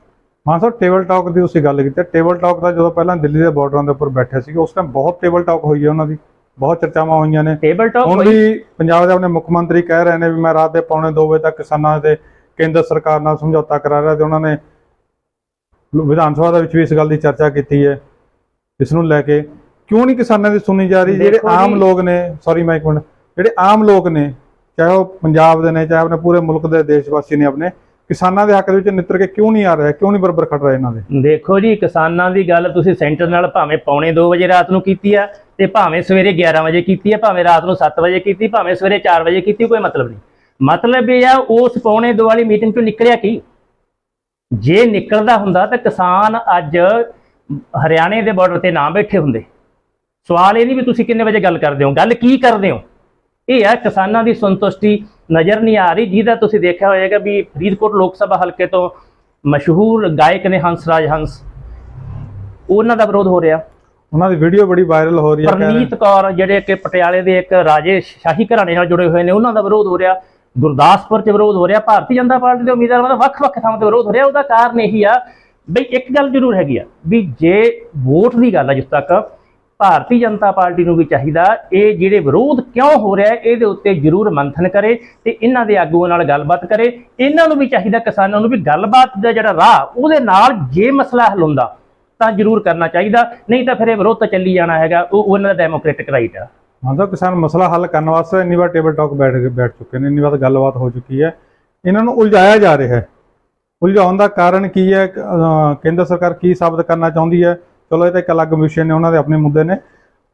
ਹਾਂ ਸਰ ਟੇਬਲ ਟਾਕ ਦੀ ਤੁਸੀਂ ਗੱਲ ਕੀਤੀ ਟੇਬਲ ਟਾਕ ਦਾ ਜਦੋਂ ਪਹਿਲਾਂ ਦਿੱਲੀ ਦੇ ਬਾਰਡਰਾਂ ਦੇ ਉੱਪਰ ਬੈਠੇ ਸੀਗੇ ਉਸ ਟਾਈਮ ਬਹੁਤ ਟੇਬਲ ਟਾਕ ਹੋਈ ਹੈ ਉਹਨਾਂ ਦੀ। ਬਹੁਤ ਚਰਚਾਵਾਂ ਹੋਈਆਂ ਨੇ। ਟੇਬਲ ਟਾਕ ਹੁਣ ਵੀ ਪੰਜਾਬ ਦੇ ਆਪਣੇ ਮੁੱਖ ਮੰਤਰੀ ਕਹਿ ਰਹੇ ਨੇ ਵੀ ਮੈਂ ਰਾਤ ਦੇ ਪੌਣੇ 2 ਵਜੇ ਤੱਕ ਕਿਸਾਨਾਂ ਦੇ ਕੇਂਦਰ ਸਰਕਾਰ ਨਾਲ ਸਮਝੌਤਾ ਕਰਾ ਰਿਹਾ ਤੇ ਉਹਨਾਂ ਨੇ ਵਿਧਾਨ ਸਭਾ ਦੇ ਵਿੱਚ ਵੀ ਇਸ ਗੱਲ ਦੀ ਚਰਚਾ ਕੀਤੀ ਹੈ ਇਸ ਨੂੰ ਲੈ ਕੇ। ਕਿਉਂ ਨਹੀਂ ਕਿਸਾਨਾਂ ਦੀ ਸੁਣੀ ਜਾ ਰਹੀ? ਜਿਹੜੇ ਆਮ ਲੋਕ ਨੇ ਸੌਰੀ ਮੈਂ ਇੱਕ ਮਿੰਟ। ਜਿਹੜੇ ਆਮ ਲੋਕ ਨੇ ਚਾਹੇ ਉਹ ਪੰਜਾਬ ਦੇ ਨੇ ਚਾਹੇ ਆਪਣੇ ਪੂਰੇ ਮੁਲਕ ਦੇ ਦੇਸ਼ ਵਾਸੀ ਨੇ ਆਪਣੇ ਕਿਸਾਨਾਂ ਦੇ ਹੱਕ ਦੇ ਵਿੱਚ ਨਿੱਤਰ ਕੇ ਕਿਉਂ ਨਹੀਂ ਆ ਰਿਹਾ? ਕਿਉਂ ਨਹੀਂ ਬਰਬਰ ਖੜ ਰਿਹਾ ਇਹਨਾਂ ਦੇ? ਦੇਖੋ ਜੀ, ਕਿਸਾਨਾਂ ਦੀ ਗੱਲ ਤੁਸੀਂ ਸੈਂਟਰ ਨਾਲ ਭਾਵੇਂ ਪੌਣੇ 2 ਵਜੇ ਰਾਤ ਨੂੰ ਕੀਤੀ ਆ ਤੇ ਭਾਵੇਂ ਸਵੇਰੇ 11 ਵਜੇ ਕੀਤੀ ਆ, ਭਾਵੇਂ ਰਾਤ ਨੂੰ 7 ਵਜੇ ਕੀਤੀ, ਭਾਵੇਂ ਸਵੇਰੇ 4 ਵਜੇ ਕੀਤੀ, ਕੋਈ ਮਤਲਬ ਨਹੀਂ। ਮਤਲਬ ਇਹ ਆ, ਉਸ ਪੌਣੇ 2 ਵਾਲੀ ਮੀਟਿੰਗ ਚੋਂ ਨਿਕਲਿਆ ਕੀ? ਜੇ ਨਿਕਲਦਾ ਹੁੰਦਾ ਤਾਂ ਕਿਸਾਨ ਅੱਜ ਹਰਿਆਣੇ ਦੇ ਬਾਰਡਰ ਤੇ ਨਾ ਬੈਠੇ ਹੁੰਦੇ। ਸਵਾਲ ਇਹ ਨਹੀਂ ਵੀ ਤੁਸੀਂ ਕਿੰਨੇ ਵਜੇ ਗੱਲ ਕਰਦੇ ਹੋ। ਗੱਲ ਕੀ ਕਰਦੇ ਹੋ? ਇਹ ਆ ਕਿਸਾਨਾਂ ਦੀ ਸੰਤੁਸ਼ਟੀ ਨਜ਼ਰ ਨਹੀਂ ਆ ਰਹੀ ਜਿਹਦਾ ਤੁਸੀਂ ਦੇਖਿਆ ਹੋਵੇਗਾ ਵੀ ਫਰੀਦਕੋਟ ਲੋਕ ਸਭਾ ਹਲਕੇ ਤੋਂ ਮਸ਼ਹੂਰ ਗਾਇਕ ਨੇ ਹੰਸਰਾਜ ਹੰਸ। ਉਹਨਾਂ ਦਾ ਵਿਰੋਧ ਹੋ ਰਿਹਾ। ਉਹਨਾਂ ਦੀ ਵੀਡੀਓ ਬੜੀ ਵਾਇਰਲ ਹੋ ਰਹੀ ਹੈ ਪਰਨੀਤ ਕੌਰ ਜਿਹੜੇ ਕਿ ਪਟਿਆਲੇ ਦੇ ਇੱਕ ਰਾਜੇ ਸ਼ਾਹੀ ਘਰਾਣੇ ਨਾਲ ਜੁੜੇ ਹੋਏ ਨੇ ਉਹਨਾਂ ਦਾ ਵਿਰੋਧ ਹੋ ਰਿਹਾ। ਗੁਰਦਾਸਪੁਰ 'ਚ ਵਿਰੋਧ ਹੋ ਰਿਹਾ। ਭਾਰਤੀ ਜਨਤਾ ਪਾਰਟੀ ਦੇ ਉਮੀਦਵਾਰਾਂ ਦਾ ਵੱਖ-ਵੱਖ ਥਾਵਾਂ ਤੇ ਵਿਰੋਧ ਹੋ ਰਿਹਾ। ਉਹਦਾ ਕਾਰਨ ਇਹੀ ਆ ਬਈ ਇੱਕ ਗੱਲ ਜ਼ਰੂਰ ਹੈਗੀ ਆ ਵੀ ਜੇ ਵੋਟ ਦੀ ਗੱਲ ਆ ਜਿਸ ਤੱਕ ਭਾਰਤੀ ਜਨਤਾ ਪਾਰਟੀ ਨੂੰ ਵੀ ਚਾਹੀਦਾ, ਇਹ ਜਿਹੜੇ ਵਿਰੋਧ ਕਿਉਂ ਹੋ ਰਿਹਾ ਇਹਦੇ ਉੱਤੇ ਜ਼ਰੂਰ ਮੰਥਨ ਕਰੇ ਤੇ ਇਹਨਾਂ ਦੇ ਆਗੂਆਂ ਨਾਲ ਗੱਲਬਾਤ ਕਰੇ। ਇਹਨਾਂ ਨੂੰ ਵੀ ਚਾਹੀਦਾ ਕਿਸਾਨਾਂ ਨੂੰ ਵੀ ਗੱਲਬਾਤ ਦਾ ਜਿਹੜਾ ਰਾਹ, ਉਹਦੇ ਨਾਲ ਜੇ ਮਸਲਾ ਹੱਲ ਹੁੰਦਾ, ਤਾਂ ਜ਼ਰੂਰ ਕਰਨਾ ਚਾਹੀਦਾ। ਨਹੀਂ ਤਾਂ ਫਿਰ ਇਹ ਵਿਰੋਧ ਤਾਂ ਚੱਲੀ ਜਾਣਾ ਹੈਗਾ, ਉਹ ਉਹਨਾਂ ਦਾ ਡੈਮੋਕ੍ਰੈਟਿਕ ਰਾਈਟ ਆ। ਹਾਂ ਤਾਂ ਕਿਸਾਨ ਮਸਲਾ ਹੱਲ ਕਰਨ ਵਾਸਤੇ ਇੰਨੀ ਵਾਰ ਟੇਬਲ ਟਾਕ ਬੈਠ ਕੇ ਬੈਠ ਚੁੱਕੇ ਨੇ, ਇੰਨੀ ਵਾਰ ਗੱਲਬਾਤ ਹੋ ਚੁੱਕੀ ਹੈ। ਇਹਨਾਂ ਨੂੰ ਉਲਝਾਇਆ ਜਾ ਰਿਹਾ ਹੈ। ਉਲਝਾਉਣ ਦਾ ਕਾਰਨ ਕੀ ਹੈ? ਕੇਂਦਰ ਸਰਕਾਰ ਕੀ ਸਾਬਤ ਕਰਨਾ ਚਾਹੁੰਦੀ ਹੈ? ਚਲੋ ਇਹ ਤਾਂ ਇੱਕ ਅਲੱਗ ਵਿਸ਼ੇ ਨੇ, ਉਹਨਾਂ ਦੇ ਆਪਣੇ ਮੁੱਦੇ ਨੇ।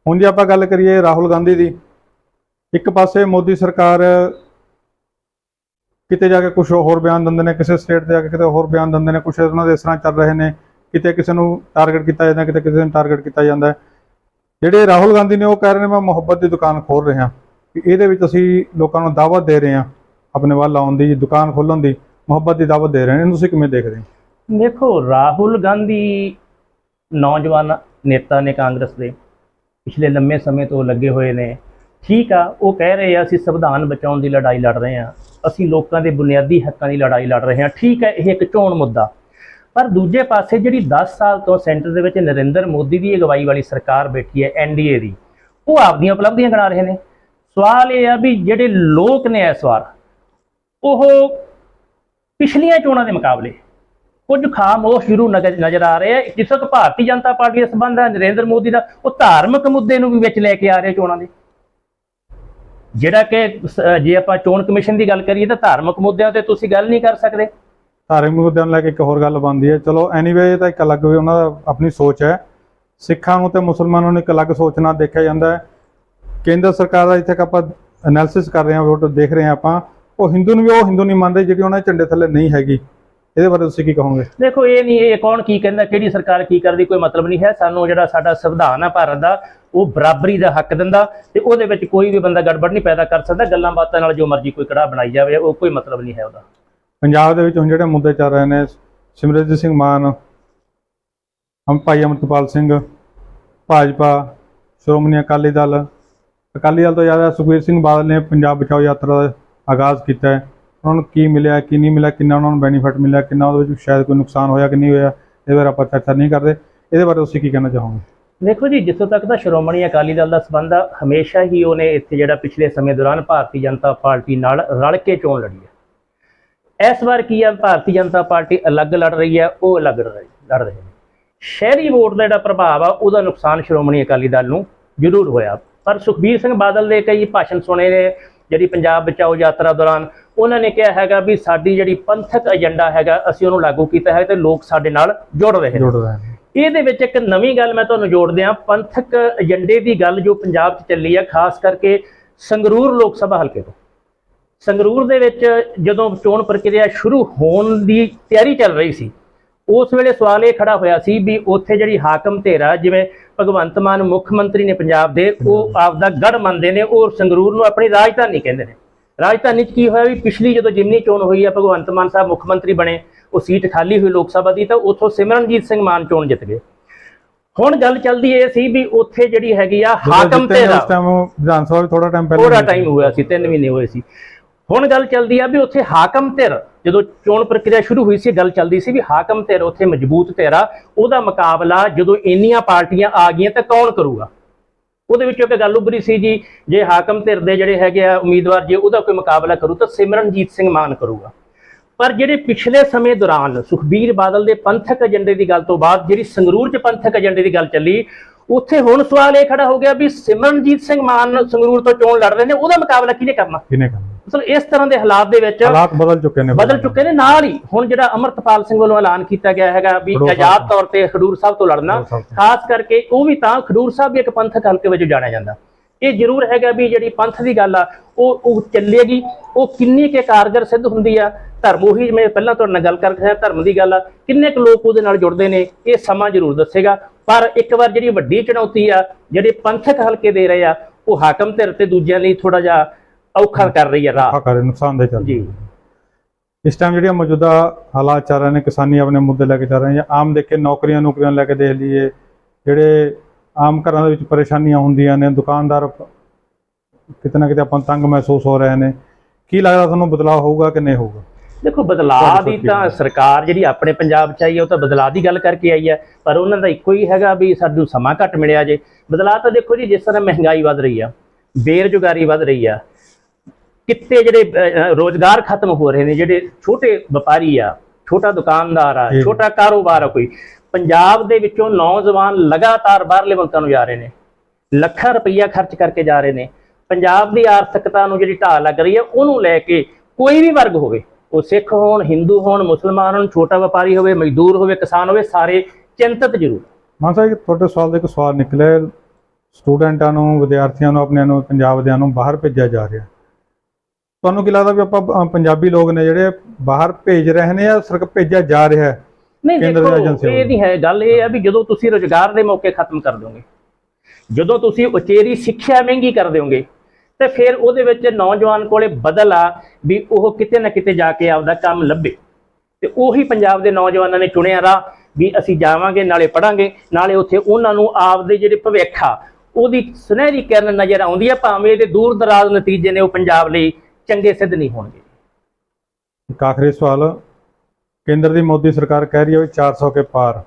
ਹੁਣ ਜੇ ਆਪਾਂ ਗੱਲ ਕਰੀਏ ਰਾਹੁਲ ਗਾਂਧੀ ਦੀ, ਇੱਕ ਪਾਸੇ ਮੋਦੀ ਸਰਕਾਰ ਕਿਤੇ ਜਾ ਕੇ ਕੁਝ ਹੋਰ ਬਿਆਨ ਦਿੰਦੇ ਨੇ, ਕਿਸੇ ਸਟੇਟ ਤੇ ਜਾ ਕੇ ਕਿਤੇ ਹੋਰ ਬਿਆਨ ਦਿੰਦੇ ਨੇ ਕੁਝ ਉਹਨਾਂ ਦੇ ਇਸ ਤਰ੍ਹਾਂ ਚੱਲ ਰਹੇ ਨੇ, ਕਿਤੇ ਕਿਸੇ ਨੂੰ ਟਾਰਗੇਟ ਕੀਤਾ ਜਾਂਦਾ, ਕਿਤੇ ਕਿਸੇ ਨੂੰ ਟਾਰਗੇਟ ਕੀਤਾ ਜਾਂਦਾ। ਜਿਹੜੇ ਰਾਹੁਲ ਗਾਂਧੀ ਨੇ ਉਹ ਕਹਿ ਰਹੇ ਨੇ, ਮੈਂ ਮੁਹੱਬਤ ਦੀ ਦੁਕਾਨ ਖੋਲ ਰਿਹਾ ਕਿ ਇਹਦੇ ਵਿੱਚ ਅਸੀਂ ਲੋਕਾਂ ਨੂੰ ਦਾਅਵਤ ਦੇ ਰਹੇ ਹਾਂ, ਆਪਣੇ ਵੱਲ ਆਉਣ ਦੀ, ਦੁਕਾਨ ਖੋਲਣ ਦੀ, ਮੁਹੱਬਤ ਦੀ ਦਾਅਵਤ ਦੇ ਰਹੇ ਨੇ ਇਹਨੂੰ ਤੁਸੀਂ ਕਿਵੇਂ ਦੇਖਦੇ ਹੋ? ਦੇਖੋ, ਰਾਹੁਲ ਗਾਂਧੀ ਨੌਜਵਾਨ ਨੇਤਾ ਨੇ ਕਾਂਗਰਸ ਦੇ। ਪਿਛਲੇ ਲੰਮੇ ਸਮੇਂ ਤੋਂ ਲੱਗੇ ਹੋਏ ਨੇ। ਠੀਕ ਆ, ਉਹ ਕਹਿ ਰਹੇ ਆ, ਅਸੀਂ ਸੰਵਿਧਾਨ ਬਚਾਉਣ ਦੀ ਲੜਾਈ ਲੜ ਰਹੇ ਆ। ਅਸੀਂ ਲੋਕਾਂ ਦੇ ਬੁਨਿਆਦੀ ਹੱਕਾਂ ਦੀ ਲੜਾਈ ਲੜ ਰਹੇ ਹਾਂ ਠੀਕ ਹੈ ਇਹ ਇੱਕ ਚੋਣ ਮੁੱਦਾ। ਪਰ ਦੂਜੇ ਪਾਸੇ ਜਿਹੜੀ 10 ਸਾਲ ਤੋਂ ਸੈਂਟਰ ਦੇ ਵਿੱਚ ਨਰਿੰਦਰ ਮੋਦੀ ਦੀ ਅਗਵਾਈ ਵਾਲੀ ਸਰਕਾਰ ਬੈਠੀ ਹੈ ਐਨਡੀਏ ਦੀ, ਉਹ ਆਪਦੀਆਂ ਉਪਲਬਧੀਆਂ ਗਿਣਾ ਰਹੇ ਨੇ। ਸਵਾਲ ਇਹ ਆ ਵੀ ਜਿਹੜੇ ਲੋਕ ਨੇ ਇਸ ਵਾਰ, ਉਹ ਪਿਛਲੀਆਂ ਚੋਣਾਂ ਦੇ ਮੁਕਾਬਲੇ ਕੁਝ ਖਾਮੋਸ਼ ਜ਼ਰੂਰ ਨਜ਼ਰ ਆ ਰਹੇ ਆ। ਜਿਸ ਤੱਕ ਭਾਰਤੀ ਜਨਤਾ ਪਾਰਟੀ ਦਾ ਸੰਬੰਧ ਹੈ, ਨਰਿੰਦਰ ਮੋਦੀ ਦਾ, ਉਹ ਧਾਰਮਿਕ ਮੁੱਦੇ ਨੂੰ ਵੀ ਵਿੱਚ ਲੈ ਕੇ ਆ ਰਹੇ ਚੋਣਾਂ ਦੇ। ਜਿਹੜਾ ਕਿ ਜੇ ਆਪਾਂ ਚੋਣ ਕਮਿਸ਼ਨ ਦੀ ਗੱਲ ਕਰੀਏ ਤਾਂ ਧਾਰਮਿਕ ਮੁੱਦਿਆਂ ਤੇ ਤੁਸੀਂ ਗੱਲ ਨਹੀਂ ਕਰ ਸਕਦੇ। ਧਾਰਮਿਕ ਮੁੱਦਿਆਂ ਨੂੰ ਲੈ ਕੇ ਇੱਕ ਹੋਰ ਗੱਲ ਬਣਦੀ ਹੈ। ਚਲੋ ਐਨੀਵੇ ਇਹ ਤਾਂ ਇੱਕ ਅਲੱਗ ਵੀ ਉਹਨਾਂ ਦਾ ਆਪਣੀ ਸੋਚ ਹੈ। ਸਿੱਖਾਂ ਨੂੰ ਤੇ ਮੁਸਲਮਾਨਾਂ ਨੂੰ ਇੱਕ ਅਲੱਗ ਸੋਚ ਨਾਲ ਦੇਖਿਆ ਜਾਂਦਾ ਹੈ। ਕੇਂਦਰ ਸਰਕਾਰ ਦਾ ਇੱਥੇ ਆਪਾਂ ਐਨਾਲਿਸਿਸ ਕਰ ਰਹੇ ਹਾਂ ਵੋਟ ਦੇਖ ਰਹੇ ਹਾਂ ਆਪਾਂ। ਉਹ ਹਿੰਦੂ ਨੂੰ ਵੀ ਉਹ ਹਿੰਦੂ ਨਹੀਂ ਮੰਨਦੇ, ਜਿਹੜੀ ਉਹਨਾਂ ਦੇ ਝੰਡੇ ਥੱਲੇ ਨਹੀਂ ਹੈਗੀ। ਇਹਦੇ ਬਾਰੇ ਤੁਸੀਂ ਕੀ ਕਹੋਗੇ? ਦੇਖੋ ਇਹ ਨਹੀਂ ਇਹ ਕੌਣ ਕੀ ਕਹਿੰਦਾ ਕਿਹੜੀ ਸਰਕਾਰ ਕੀ ਕਰਦੀ ਕੋਈ ਮਤਲਬ ਨਹੀਂ ਹੈ। ਸਾਨੂੰ ਜਿਹੜਾ ਸਾਡਾ ਸੰਵਿਧਾਨ ਹੈ ਭਾਰਤ ਦਾ ਉਹ ਬਰਾਬਰੀ ਦਾ ਹੱਕ ਦਿੰਦਾ ਤੇ ਉਹਦੇ ਵਿੱਚ ਕੋਈ ਵੀ ਬੰਦਾ ਗੜਬੜ ਨਹੀਂ ਪੈਦਾ ਕਰ ਸਕਦਾ। ਗੱਲਾਂ ਬਾਤਾਂ ਨਾਲ ਜੋ ਮਰਜ਼ੀ ਕੋਈ ਕੜਾ ਬਣਾਈ ਜਾਵੇ ਉਹ ਕੋਈ ਮਤਲਬ ਨਹੀਂ ਹੈ ਉਹਦਾ। ਪੰਜਾਬ ਦੇ ਵਿੱਚ ਹੁਣ ਜਿਹੜੇ ਮੁੱਦੇ ਚੱਲ ਰਹੇ ਨੇ ਸਿਮਰਜੀਤ ਸਿੰਘ ਮਾਨ ਹਮ ਭਾਈ ਅਮਰਤਪਾਲ ਸਿੰਘ ਭਾਜਪਾ ਸ਼੍ਰੋਮਣੀ ਅਕਾਲੀ ਦਲ। ਅਕਾਲੀ ਦਲ ਤੋਂ ਜ਼ਿਆਦਾ ਸੁਖਬੀਰ ਸਿੰਘ ਬਾਦਲ ਨੇ ਪੰਜਾਬ ਬਚਾਓ ਯਾਤਰਾ ਦਾ ਆਗਾਜ਼ ਕੀਤਾ ਹੈ। ਉਹਨਾਂ ਨੂੰ ਕੀ ਮਿਲਿਆ, ਕੀ ਨਹੀਂ ਮਿਲਿਆ, ਕਿੰਨਾ ਉਹਨਾਂ ਨੂੰ ਬੈਨੀਫਿਟ ਮਿਲਿਆ, ਕਿੰਨਾ ਉਹਦੇ ਵਿੱਚ ਸ਼ਾਇਦ ਕੋਈ ਨੁਕਸਾਨ ਹੋਇਆ ਕਿ ਨਹੀਂ ਹੋਇਆ, ਇਹਦੇ ਬਾਰੇ ਆਪਾਂ ਚਰਚਾ ਨਹੀਂ ਕਰਦੇ। ਇਹਦੇ ਬਾਰੇ ਤੁਸੀਂ ਕੀ ਕਹਿਣਾ ਚਾਹੋਗੇ? ਦੇਖੋ ਜੀ, ਜਿੱਥੋਂ ਤੱਕ ਤਾਂ ਸ਼੍ਰੋਮਣੀ ਅਕਾਲੀ ਦਲ ਦਾ ਸਬੰਧ ਆ, ਹਮੇਸ਼ਾ ਹੀ ਉਹਨੇ ਇੱਥੇ ਜਿਹੜਾ ਪਿਛਲੇ ਸਮੇਂ ਦੌਰਾਨ ਭਾਰਤੀ ਜਨਤਾ ਪਾਰਟੀ ਨਾਲ ਰਲ ਕੇ ਚੋਣ ਲੜੀ ਹੈ। ਇਸ ਵਾਰ ਕੀ ਆ, ਭਾਰਤੀ ਜਨਤਾ ਪਾਰਟੀ ਅਲੱਗ ਲੜ ਰਹੀ ਹੈ, ਉਹ ਅਲੱਗ ਲੜ ਰਹੇ ਨੇ। ਸ਼ਹਿਰੀ ਵੋਟ ਦਾ ਜਿਹੜਾ ਪ੍ਰਭਾਵ ਆ, ਉਹਦਾ ਨੁਕਸਾਨ ਸ਼੍ਰੋਮਣੀ ਅਕਾਲੀ ਦਲ ਨੂੰ ਜ਼ਰੂਰ ਹੋਇਆ। ਪਰ ਸੁਖਬੀਰ ਸਿੰਘ ਬਾਦਲ ਦੇ ਕਈ ਭਾਸ਼ਣ ਸੁਣੇ ਨੇ ਜਿਹੜੀ ਪੰਜਾਬ ਬਚਾਓ ਯਾਤਰਾ ਦੌਰਾਨ ਉਹਨਾਂ ਨੇ ਕਿਹਾ ਹੈਗਾ ਵੀ ਸਾਡੀ ਜਿਹੜੀ ਪੰਥਕ ਏਜੰਡਾ ਹੈਗਾ ਅਸੀਂ ਉਹਨੂੰ ਲਾਗੂ ਕੀਤਾ ਹੈ ਤੇ ਲੋਕ ਸਾਡੇ ਨਾਲ ਜੁੜ ਰਹੇ ਨੇ। ਜੁੜ ਰਹੇ ਨੇ। ਇਹਦੇ ਵਿੱਚ ਇੱਕ ਨਵੀਂ ਗੱਲ ਮੈਂ ਤੁਹਾਨੂੰ ਜੋੜ ਦਿਆਂ ਪੰਥਕ ਏਜੰਡੇ ਦੀ ਗੱਲ ਜੋ ਪੰਜਾਬ 'ਚ ਚੱਲੀ ਆ ਖਾਸ ਕਰਕੇ ਸੰਗਰੂਰ ਲੋਕ ਸਭਾ ਹਲਕੇ ਤੋਂ। ਸੰਗਰੂਰ ਦੇ ਵਿੱਚ ਜਦੋਂ ਚੋਣ ਪ੍ਰਕਿਰਿਆ ਸ਼ੁਰੂ ਹੋਣ ਦੀ ਤਿਆਰੀ ਚੱਲ ਰਹੀ ਸੀ ਉਸ ਵੇਲੇ ਸਵਾਲ ਇਹ ਖੜਾ ਹੋਇਆ ਸੀ ਵੀ ਉੱਥੇ ਜਿਹੜੀ ਹਾਕਮ ਧੇਰਾ ਜਿਵੇਂ ਭਗਵੰਤ ਮਾਨ ਮੁੱਖ ਮੰਤਰੀ ਨੇ ਪੰਜਾਬ ਦੇ ਉਹ ਆਪਦਾ ਗੜ ਮੰਨਦੇ ਨੇ ਉਹ ਸੰਗਰੂਰ ਨੂੰ ਆਪਣੀ ਰਾਜਧਾਨੀ ਕਹਿੰਦੇ ਨੇ। ਰਾਜਧਾਨੀ 'ਚ ਕੀ ਹੋਇਆ ਵੀ ਪਿਛਲੀ ਜਦੋਂ ਜਿਮਨੀ ਚੋਣ ਹੋਈ ਆ ਭਗਵੰਤ ਮਾਨ ਸਾਹਿਬ ਮੁੱਖ ਮੰਤਰੀ ਬਣੇ ਉਹ ਸੀਟ ਖਾਲੀ ਹੋਈ ਲੋਕ ਸਭਾ ਦੀ ਤਾਂ ਉੱਥੋਂ ਸਿਮਰਨਜੀਤ ਸਿੰਘ ਮਾਨ ਚੋਣ ਜਿੱਤ ਗਏ। ਹੁਣ ਗੱਲ ਚੱਲਦੀ ਇਹ ਸੀ ਵੀ ਉੱਥੇ ਜਿਹੜੀ ਹੈਗੀ ਆ ਹਾਕਮ ਧੇਰਾ ਉਸ ਟਾਈਮ ਵਿਧਾਨ ਸਭਾ ਵੀ ਥੋੜਾ ਟਾਈਮ ਪਹਿਲਾਂ ਥੋੜਾ ਟਾਈਮ ਹੋਇਆ ਸੀ 3 ਮਹੀਨੇ ਹੋਏ ਸੀ। ਹੁਣ ਗੱਲ ਚੱਲਦੀ ਆ ਵੀ ਉੱਥੇ ਹਾਕਮ ਧਿਰ, ਜਦੋਂ ਚੋਣ ਪ੍ਰਕਿਰਿਆ ਸ਼ੁਰੂ ਹੋਈ ਸੀ, ਗੱਲ ਚੱਲਦੀ ਸੀ ਵੀ ਹਾਕਮ ਧਿਰ ਉੱਥੇ ਮਜ਼ਬੂਤ ਧਿਰ ਆ, ਉਹਦਾ ਮੁਕਾਬਲਾ ਜਦੋਂ ਇੰਨੀਆਂ ਪਾਰਟੀਆਂ ਆ ਗਈਆਂ ਤਾਂ ਕੌਣ ਕਰੂਗਾ? ਉਹਦੇ ਵਿੱਚੋਂ ਇੱਕ ਗੱਲ ਉੱਭਰੀ ਸੀ ਜੀ, ਜੇ ਹਾਕਮ ਧਿਰ ਦੇ ਜਿਹੜੇ ਹੈਗੇ ਆ ਉਮੀਦਵਾਰ, ਜੇ ਉਹਦਾ ਕੋਈ ਮੁਕਾਬਲਾ ਕਰੂ ਤਾਂ ਸਿਮਰਨਜੀਤ ਸਿੰਘ ਮਾਨ ਕਰੂਗਾ। ਪਰ ਜਿਹੜੇ ਪਿਛਲੇ ਸਮੇਂ ਦੌਰਾਨ ਸੁਖਬੀਰ ਬਾਦਲ ਦੇ ਪੰਥਕ ਏਜੰਡੇ ਦੀ ਗੱਲ ਤੋਂ ਬਾਅਦ, ਜਿਹੜੀ ਸੰਗਰੂਰ 'ਚ ਪੰਥਕ ਏਜੰਡੇ ਦੀ ਗੱਲ ਚੱਲੀ, ਉੱਥੇ ਹੁਣ ਸਵਾਲ ਇਹ ਖੜਾ ਹੋ ਗਿਆ ਵੀ ਸਿਮਰਨਜੀਤ ਸਿੰਘ ਮਾਨ ਸੰਗਰੂਰ ਤੋਂ ਚੋਣ ਲੜ ਰਹੇ ਨੇ, ਉਹਦਾ ਮੁਕਾਬਲਾ ਕਿਹਨੇ ਕਰਨਾ? ਕਿਨੇ ਕਰਨਾ? ਮਤਲਬ ਇਸ ਤਰ੍ਹਾਂ ਦੇ ਹਾਲਾਤ ਦੇ ਵਿੱਚ ਹਾਲਾਤ ਬਦਲ ਚੁੱਕੇ ਨੇ ਬਦਲ ਚੁੱਕੇ ਨੇ। ਨਾਲ ਹੀ ਹੁਣ ਜਿਹੜਾ ਅਮਰਤਪਾਲ ਸਿੰਘ ਵੱਲੋਂ ਐਲਾਨ ਕੀਤਾ ਗਿਆ ਹੈਗਾ ਵੀ ਆਜ਼ਾਦ ਤੌਰ ਤੇ ਖਡੂਰ ਸਾਹਿਬ ਤੋਂ ਲੜਨਾ। ਖਾਸ ਕਰਕੇ ਉਹ ਵੀ ਤਾਂ ਖਡੂਰ ਸਾਹਿਬ ਵੀ ਇੱਕ ਪੰਥਕ ਹਲਕੇ ਵਜੋਂ ਜਾਣਿਆ ਜਾਂਦਾ। ਇਹ ਜ਼ਰੂਰ ਹੈਗਾ ਵੀ ਜਿਹੜੀ ਪੰਥ ਦੀ ਗੱਲ ਆ ਉਹ ਉਹ ਚੱਲੇਗੀ। ਉਹ ਕਿੰਨੀ ਕੇ ਕਾਰਗਰ ਸਿੱਧ ਹੁੰਦੀ ਆ ਧਰਮ ਉਹੀ ਮੈਂ ਪਹਿਲਾਂ ਤੁਹਾਡੇ ਨਾਲ ਗੱਲ ਕਰਕੇ ਆਇਆ ਧਰਮ ਦੀ ਗੱਲ ਆ। ਕਿੰਨੇ ਕੁ ਲੋਕ ਉਹਦੇ ਨਾਲ ਜੁੜਦੇ ਨੇ ਇਹ ਸਮਾਂ ਜ਼ਰੂਰ ਦੱਸੇਗਾ। ਪਰ ਇੱਕ ਵਾਰ ਜਿਹੜੀ ਵੱਡੀ ਚੁਣੌਤੀ ਆ ਜਿਹੜੇ ਪੰਥਕ ਹਲਕੇ ਦੇ ਰਹੇ ਆ ਉਹ ਹਾਕਮ ਧਿਰ ਤੇ ਦੂਜਿਆਂ ਲਈ ਥੋੜਾ ਜਿਹਾ ਔਖਾ ਕਰ ਰਹੀ ਆ ਰਾਹ ਆ ਕਰੇ ਨੁਕਸਾਨਦੇ ਚੱਲ ਜੀ। ਇਸ ਟਾਈਮ ਜਿਹੜੀਆਂ ਮੌਜੂਦਾ ਹਾਲਾਤ ਚੱਲ ਰਹੇ ਨੇ ਕਿਸਾਨੀ ਆਪਣੇ ਮੁੱਦੇ ਲੈ ਕੇ ਚੱਲ ਰਹੇ ਜਾਂ ਆਮ ਦੇਖੇ ਨੌਕਰੀਆਂ ਨੌਕਰੀਆਂ ਲੈ ਕੇ ਦੇਖ ਲਈਏ ਜਿਹੜੇ ਆਮ ਘਰਾਂ ਦੇ ਵਿੱਚ ਪਰੇਸ਼ਾਨੀਆਂ ਹੁੰਦੀਆਂ ਨੇ ਦੁਕਾਨਦਾਰ ਕਿਤੇ ਨਾ ਕਿਤੇ ਆਪਾਂ ਨੂੰ ਤੰਗ ਮਹਿਸੂਸ ਹੋ ਰਹੇ ਨੇ। ਕੀ ਲੱਗਦਾ ਤੁਹਾਨੂੰ ਬਦਲਾਅ ਹੋਊਗਾ ਕਿ ਨਹੀਂ ਹੋਊਗਾ? ਦੇਖੋ ਬਦਲਾਅ ਦੀ ਤਾਂ ਹੈ? ਸਰਕਾਰ ਜਿਹੜੀ ਆਪਣੇ ਪੰਜਾਬ ਚ ਆਈ ਹੈ ਉਹ ਤਾਂ ਬਦਲਾਅ ਦੀ ਗੱਲ ਕਰਕੇ ਆਈ ਹੈ ਪਰ ਉਹਨਾਂ ਦਾ ਇੱਕੋ ਹੀ ਹੈਗਾ ਵੀ ਸਾਨੂੰ ਸਮਾਂ ਘੱਟ ਮਿਲਿਆ ਜੇ। ਬਦਲਾਅ ਤਾਂ ਦੇਖੋ ਜੀ ਜਿਸ ਤਰ੍ਹਾਂ ਮਹਿੰਗਾਈ ਵੱਧ ਰਹੀ ਆ ਬੇਰੁਜ਼ਗਾਰੀ ਵੱਧ ਰਹੀ ਆ ਕਿੱਤੇ ਜਿਹੜੇ ਰੋਜ਼ਗਾਰ ਖਤਮ ਹੋ ਰਹੇ ਨੇ ਜਿਹੜੇ ਛੋਟੇ ਵਪਾਰੀ ਆ ਛੋਟਾ ਦੁਕਾਨਦਾਰ ਆ। ਛੋਟਾ ਕਾਰੋਬਾਰ ਆ ਕੋਈ ਪੰਜਾਬ ਦੇ ਵਿੱਚੋਂ ਨੌਜਵਾਨ ਲਗਾਤਾਰ ਬਾਹਰਲੇ ਮੁਲਕਾਂ ਨੂੰ ਜਾ ਰਹੇ ਨੇ ਲੱਖਾਂ ਰੁਪਈਆ ਖਰਚ ਕਰਕੇ ਜਾ ਰਹੇ ਨੇ ਪੰਜਾਬ ਦੀ ਆਰਥਿਕਤਾ ਨੂੰ ਜਿਹੜੀ ਢਾਲ ਲੱਗ ਰਹੀ ਹੈ ਉਹਨੂੰ ਲੈ ਕੇ ਕੋਈ ਵੀ ਵਰਗ ਹੋਵੇ ਉਹ ਸਿੱਖ ਹੋਣ ਹਿੰਦੂ ਹੋਣ ਮੁਸਲਮਾਨ ਹੋਣ ਛੋਟਾ ਵਪਾਰੀ ਹੋਵੇ ਮਜ਼ਦੂਰ ਹੋਵੇ ਕਿਸਾਨ ਹੋਵੇ ਸਾਰੇ ਚਿੰਤਤ ਜ਼ਰੂਰ ਮਾਨ ਸਾਹਿਬ ਤੁਹਾਡੇ ਸਵਾਲ ਦਾ ਇੱਕ ਸਵਾਲ ਨਿਕਲਿਆ ਸਟੂਡੈਂਟਾਂ ਨੂੰ ਵਿਦਿਆਰਥੀਆਂ ਨੂੰ ਆਪਣਿਆਂ ਨੂੰ ਪੰਜਾਬ ਦਿਆਂ ਨੂੰ ਬਾਹਰ ਭੇਜਿਆ ਜਾ ਰਿਹਾ ਤੁਹਾਨੂੰ ਕੀ ਲੱਗਦਾ ਵੀ ਆਪਾਂ ਅ, ਪੰਜਾਬੀ ਲੋਕ ਨੇ ਜਿਹੜੇ ਬਾਹਰ ਭੇਜ ਰਹੇ ਨੇ ਜਾਂ ਸਿਰਫ ਭੇਜਿਆ ਜਾ ਰਿਹਾ ਹੈ? ਨਹੀਂ ਕੇਂਦਰ ਦੀਆਂ ਦੇਖੋ ਏਜੰਸੀਆਂ ਇਹ ਨਹੀਂ ਹੈ ਗੱਲ ਇਹ ਹੈ ਵੀ ਜਦੋਂ ਤੁਸੀਂ ਰੋਜ਼ਗਾਰ ਦੇ ਮੌਕੇ ਖਤਮ ਕਰ ਦਿਓਗੇ ਜਦੋਂ ਤੁਸੀਂ ਉਚੇਰੀ ਸਿੱਖਿਆ ਮਹਿੰਗੀ ਕਰ ਦਿਓਗੇ ਤੇ ਫਿਰ ਉਹਦੇ ਵਿੱਚ ਨੌਜਵਾਨ ਕੋਲੇ ਬਦਲ ਆ ਵੀ ਉਹ ਕਿਤੇ ਨਾ ਕਿਤੇ ਜਾ ਕੇ ਆਪਦਾ ਕੰਮ ਲੱਭੇ। ਤੇ ਉਹੀ ਪੰਜਾਬ ਦੇ ਨੌਜਵਾਨਾਂ ਨੇ ਚੁਣਿਆ ਰਾਹ ਵੀ ਅਸੀਂ ਜਾਵਾਂਗੇ ਨਾਲੇ ਪੜਾਂਗੇ ਨਾਲੇ ਉੱਥੇ ਉਹਨਾਂ ਨੂੰ ਆਪਦੇ ਜਿਹੜੇ ਭਵਿੱਖ ਆ ਉਹਦੀ ਸੁਨਹਿਰੀ ਕਿਰਨ ਨਜ਼ਰ ਆਉਂਦੀ ਹੈ ਭਾਵੇਂ ਇਹਦੇ ਦੂਰ ਦਰਾਜ਼ ਨਤੀਜੇ ਨੇ ਉਹ ਪੰਜਾਬ ਲਈ ਚੰਗੇ ਸਿੱਧ ਨਹੀਂ ਹੋਣਗੇ। ਇੱਕ ਆਖਰੀ ਸਵਾਲ, ਕੇਂਦਰ ਦੀ ਮੋਦੀ ਸਰਕਾਰ ਕਹਿ ਰਹੀ ਹੈ ਵੀ 400 ਕੇ ਪਾਰ।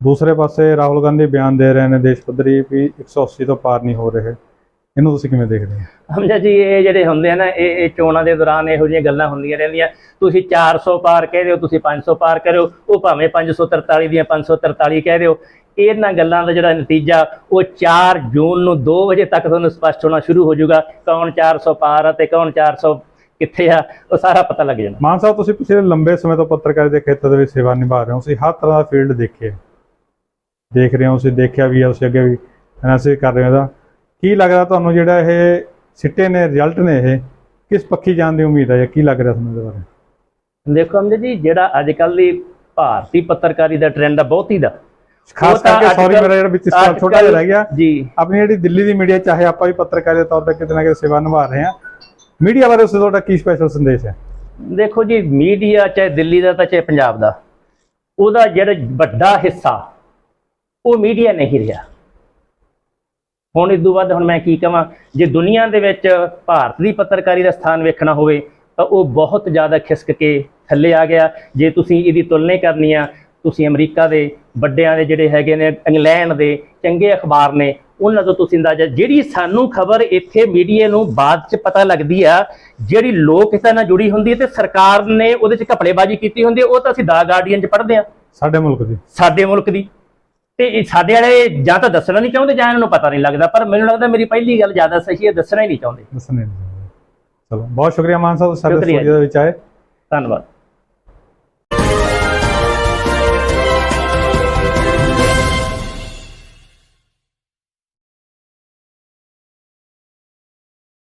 ਦੂਸਰੇ ਪਾਸੇ ਰਾਹੁਲ ਗਾਂਧੀ ਬਿਆਨ ਦੇ ਰਹੇ ਨੇ, ਦੇਸ਼ ਪੱਧਰੀ ਵੀ 180 ਤੋਂ ਪਾਰ ਨਹੀਂ ਹੋ ਰਹੇ। ਇਹਨੂੰ ਤੁਸੀਂ ਕਿਵੇਂ ਦੇਖਦੇ ਹੋ? ਹਮਜਾ ਜੀ ਇਹ ਜਿਹੜੇ ਹੁੰਦੇ ਆ ਨਾ ਇਹ ਇਹ ਚੋਣਾਂ ਦੇ ਦੌਰਾਨ ਇਹੋ ਜਿਹੀਆਂ ਗੱਲਾਂ ਹੁੰਦੀਆਂ ਰਹਿੰਦੀਆਂ। ਤੁਸੀਂ 400 ਪਾਰ ਕਹਿ ਦਿਓ ਤੁਸੀਂ 500 ਪਾਰ ਕਰਿਓ ਉਹ ਭਾਵੇਂ 543 ਦੀਆਂ 543 ਕਹਿ ਦਿਓ। ਇਹਨਾਂ ਗੱਲਾਂ ਦਾ ਜਿਹੜਾ ਨਤੀਜਾ ਉਹ 4 ਜੂਨ ਨੂੰ 2 ਵਜੇ ਤੱਕ ਤੁਹਾਨੂੰ ਸਪਸ਼ਟ ਹੋਣਾ ਸ਼ੁਰੂ ਹੋ ਜਾਊਗਾ। ਕੌਣ 400 ਪਾਰ ਆ ਤੇ ਕੌਣ 400 ਕਿੱਥੇ ਆ ਉਹ ਸਾਰਾ ਪਤਾ ਲੱਗ ਜਾਣਾ। ਮਾਨ ਸਾਹਿਬ ਤੁਸੀਂ ਪਿਛਲੇ ਲੰਬੇ ਸਮੇਂ ਤੋਂ ਪੱਤਰਕਾਰੀ ਦੇ ਖੇਤਰ ਦੇ ਵਿੱਚ ਸੇਵਾ ਨਿਭਾ ਰਹੇ ਹੋ। ਤੁਸੀਂ ਹਰ ਤਰ੍ਹਾਂ ਦਾ ਫੀਲਡ ਦੇਖਿਆ। ਦੇਖ ਰਹੇ ਹੋ ਤੁਸੀਂ ਦੇਖਿਆ ਵੀ ਹੈ ਤੁਸੀਂ ਅੱਗੇ ਵੀ ਐਨਾਲਿਸਿਸ ਕਰ ਰਹੇ ਹੋ ਇਹਦਾ। ਕੀ ਲੱਗਦਾ ਤੁਹਾਨੂੰ ਜਿਹੜਾ ਇਹ ਸਿੱਟੇ ਨੇ ਰਿਜ਼ਲਟ ਨੇ ਇਹ? ਕਿਸ ਪੱਖੀ ਜਾਣ ਦੀ ਉਮੀਦ ਹੈ ਜਾਂ ਕੀ ਲੱਗ ਰਿਹਾ ਤੁਹਾਨੂੰ ਇਹਦੇ ਬਾਰੇ? ਦੇਖੋ ਹਮਜਾ ਜੀ ਜਿਹੜਾ ਅੱਜ ਕੱਲ੍ਹ ਦੀ ਭਾਰਤੀ ਪੱਤਰਕਾਰੀ ਦਾ ਟ੍ਰੈਂਡ ਆ ਬਹੁਤੀ ਦਾ। ਖਾਸ ਕਰਕੇ ਸੌਰੀ ਮੇਰਾ ਜਿਹੜਾ ਵਿੱਚ ਸਵਾਲ ਛੋਟਾ ਜਿਹਾ ਰਹਿ ਗਿਆ। ਜੀ। ਆਪਣੀ ਜਿਹੜੀ ਦਿੱਲੀ ਦੀ ਮੀਡੀਆ ਚਾਹੇ ਆਪਾਂ ਵੀ ਪੱਤਰਕਾਰੀ ਦੇ ਤੌਰ ਤੇ ਕਿਤੇ ਨਾ ਕਿਤੇ ਸੇਵਾ ਨਿਭਾ ਰਹੇ ਹਾਂ ਮੀਡੀਆ ਬਾਰੇ ਉਸ ਤੁਹਾਡਾ ਕੀ ਸਪੈਸ਼ਲ ਸੰਦੇਸ਼ ਹੈ? ਦੇਖੋ ਜੀ ਮੀਡੀਆ ਚਾਹੇ ਦਿੱਲੀ ਦਾ ਤਾਂ ਚਾਹੇ ਪੰਜਾਬ ਦਾ ਉਹਦਾ ਜਿਹੜਾ ਵੱਡਾ ਹਿੱਸਾ ਉਹ ਮੀਡੀਆ ਨਹੀਂ ਰਿਹਾ। ਹੁਣ ਇਸ ਤੋਂ ਬਾਅਦ ਹੁਣ ਮੈਂ ਕੀ ਕਹਾਂ ਜੇ ਦੁਨੀਆ ਦੇ ਵਿੱਚ ਭਾਰਤ ਦੀ ਪੱਤਰਕਾਰੀ ਦਾ ਸਥਾਨ ਵੇਖਣਾ ਹੋਵੇ ਤਾਂ ਉਹ ਬਹੁਤ ਜ਼ਿਆਦਾ ਖਿਸਕ ਕੇ ਥੱਲੇ ਆ ਗਿਆ। ਜੇ ਤੁਸੀਂ ਇਹਦੀ ਤੁਲਨਾ ਕਰਨੀ ਆ ਤੁਸੀਂ ਅਮਰੀਕਾ ਦੇ ਵੱਡਿਆਂ ਦੇ ਜਿਹੜੇ ਹੈਗੇ ਨੇ ਇੰਗਲੈਂਡ ਦੇ ਚੰਗੇ ਅਖਬਾਰ ਨੇ ਉਹਨਾਂ ਤੋਂ ਤੁਸੀਂ ਅੰਦਾਜ਼ਾ ਜਿਹੜੀ ਸਾਨੂੰ ਖਬਰ ਇੱਥੇ ਮੀਡੀਆ ਨੂੰ ਬਾਅਦ ਚ ਪਤਾ ਲੱਗਦੀ ਆ ਜਿਹੜੀ ਲੋਕ ਹਿੱਤਾਂ ਨਾਲ ਜੁੜੀ ਹੁੰਦੀ ਹੈ ਤੇ ਸਰਕਾਰ ਨੇ ਉਹਦੇ ਚ ਘਪਲੇਬਾਜ਼ੀ ਕੀਤੀ ਹੁੰਦੀ ਉਹ ਤਾਂ ਅਸੀਂ ਦਾ ਗਾਰਡੀਅਨ ਚ ਪੜ੍ਹਦੇ ਆ। ਸਾਡੇ ਮੁਲਕ ਦੀ। ਸਾਡੇ ਮੁਲਕ ਦੀ। ਤੇ ਇਹ ਸਾਡੇ ਵਾਲੇ ਜਾਂ ਤਾਂ ਦੱਸਣਾ ਨਹੀਂ ਚਾਹੁੰਦੇ ਜਾਂ ਇਹਨਾਂ ਨੂੰ ਪਤਾ ਨਹੀਂ ਲੱਗਦਾ ਪਰ ਮੈਨੂੰ ਲੱਗਦਾ ਮੇਰੀ ਪਹਿਲੀ ਗੱਲ ਜ਼ਿਆਦਾ ਸਹੀ ਹੈ ਦੱਸਣਾ ਹੀ ਨਹੀਂ ਚਾਹੁੰਦੇ। ਦੱਸਣੇ ਨਹੀਂ ਚਾਹੁੰਦੇ। ਚਲੋ ਬਹੁਤ ਸ਼ੁਕਰੀਆ ਮਾਨ ਸਾਹਿਬ ਸਾਡੇ ਸ਼ੁਕਰੀਆ ਸਟੂਡੀਓ ਦੇ ਵਿੱਚ ਆਏ। ਧੰਨਵਾਦ।